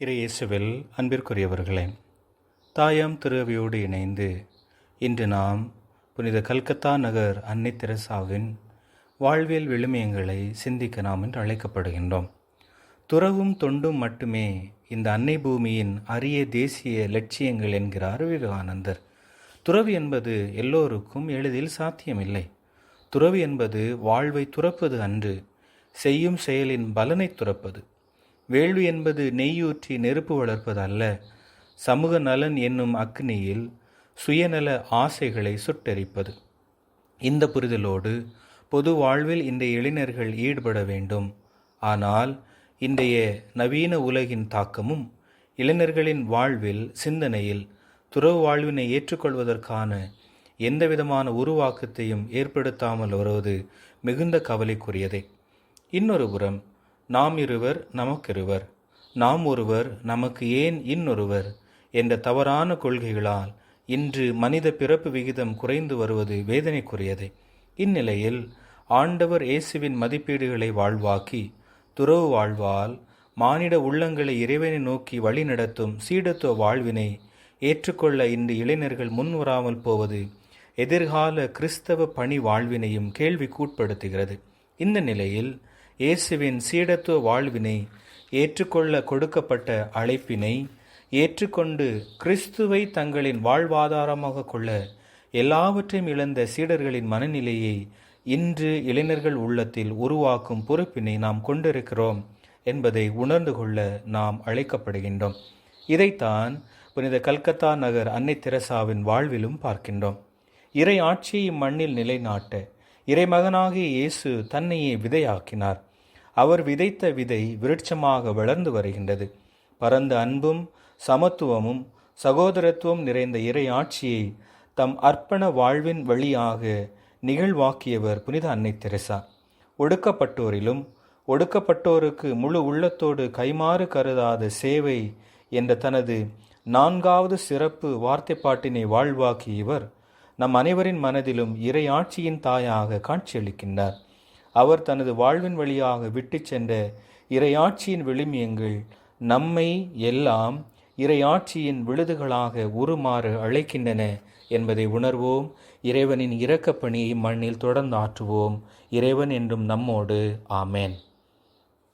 இறையேசுவில் அன்பிற்குரியவர்களே தாயாம் திருவியோடு இணைந்து இன்று நாம் புனித கல்கத்தா நகர் அன்னை தெரசாவின் வாழ்வியல் விழுமியங்களை சிந்திக்க நாம் என்று அழைக்கப்படுகின்றோம். துறவும் தொண்டும் மட்டுமே இந்த அன்னை பூமியின் அரிய தேசிய லட்சியங்கள் என்கிறார் விவேகானந்தர் துறவு என்பது எல்லோருக்கும் எளிதில் சாத்தியமில்லை. துறவு என்பது வாழ்வை துறப்பது அன்று செய்யும் செயலின் பலனை துறப்பது. வேள்வி என்பது நெய்யூற்றி நெருப்பு வளர்ப்பதல்ல. சமூக நலன் என்னும் அக்னியில் சுயநல ஆசைகளை சுட்டெரிப்பது. இந்த புரிதலோடு பொது வாழ்வில் இன்றைய இளைஞர்கள் ஈடுபட வேண்டும். ஆனால் இன்றைய நவீன உலகின் தாக்கமும் இளைஞர்களின் வாழ்வில் சிந்தனையில் துறவு வாழ்வினை ஏற்றுக்கொள்வதற்கான எந்தவிதமான உருவாக்கத்தையும் ஏற்படுத்தாமல் வருவது மிகுந்த கவலைக்குரியதே. இன்னொரு புறம் நாம் இருவர் நமக்கிருவர். நாம் ஒருவர் நமக்கு ஏன் இன்னொருவர்? என்ற தவறான கொள்கைகளால் இன்று மனித பிறப்பு விகிதம் குறைந்து வருவது வேதனைக்குரியதே. இந்நிலையில் ஆண்டவர் இயேசுவின் மதிப்பீடுகளை வாழ்வாக்கி துறவு வாழ்வால் மானிட உள்ளங்களை இறைவனை நோக்கி வழிநடத்தும் சீடத்துவ வாழ்வினை ஏற்றுக்கொள்ள இன்று இளைஞர்கள் முன்வராமல் போவது எதிர்கால கிறிஸ்தவ பணி வாழ்வினையும் கேள்விக்குட்படுத்துகிறது. இந்த நிலையில் இயேசுவின் சீடத்துவ வாழ்வினை ஏற்றுக்கொள்ள கொடுக்கப்பட்ட அழைப்பினை ஏற்றுக்கொண்டு கிறிஸ்துவை தங்களின் வாழ்வாதாரமாக கொள்ள எல்லாவற்றையும் இழந்த சீடர்களின் மனநிலையை இன்று இளைஞர்கள் உள்ளத்தில் உருவாக்கும் பொறுப்பினை நாம் கொண்டிருக்கிறோம் என்பதை உணர்ந்து கொள்ள நாம் அழைக்கப்படுகின்றோம். இதைத்தான் புனித கல்கத்தா நகர் அன்னை தெரசாவின் வாழ்விலும் பார்க்கின்றோம். இறை ஆட்சியை மண்ணில் நிலைநாட்ட இறைமகனாகிய இயேசு தன்னையே விதையாக்கினார். அவர் விதைத்த விதை விருட்சமாக வளர்ந்து வருகின்றது. பரந்த அன்பும் சமத்துவமும் சகோதரத்துவம் நிறைந்த இறை ஆட்சியை தம் அர்ப்பண வாழ்வின் வழியாக நிகழ்வாக்கியவர் புனித அன்னை தெரசா. ஒடுக்கப்பட்டோரிலும் ஒடுக்கப்பட்டோருக்கு முழு உள்ளத்தோடு கைமாறு கருதாத சேவை என்ற தனது நான்காவது சிறப்பு வார்த்தைப்பாட்டினை வாழ்வாக்கிய இவர் நம் அனைவரின் மனதிலும் இறை ஆட்சியின் தாயாக காட்சியளிக்கின்றார். அவர் தனது வாழ்வின் வழியாக விட்டு சென்ற இறையாட்சியின் விளிமியங்கள் நம்மை எல்லாம் இறையாட்சியின் விழுதுகளாக உருமாறு அழைக்கின்றன என்பதை உணர்வோம். இறைவனின் இரக்கப்பணியை மண்ணில் தொடர்ந்து ஆற்றுவோம். இறைவன் என்றும் நம்மோடு. ஆமேன்.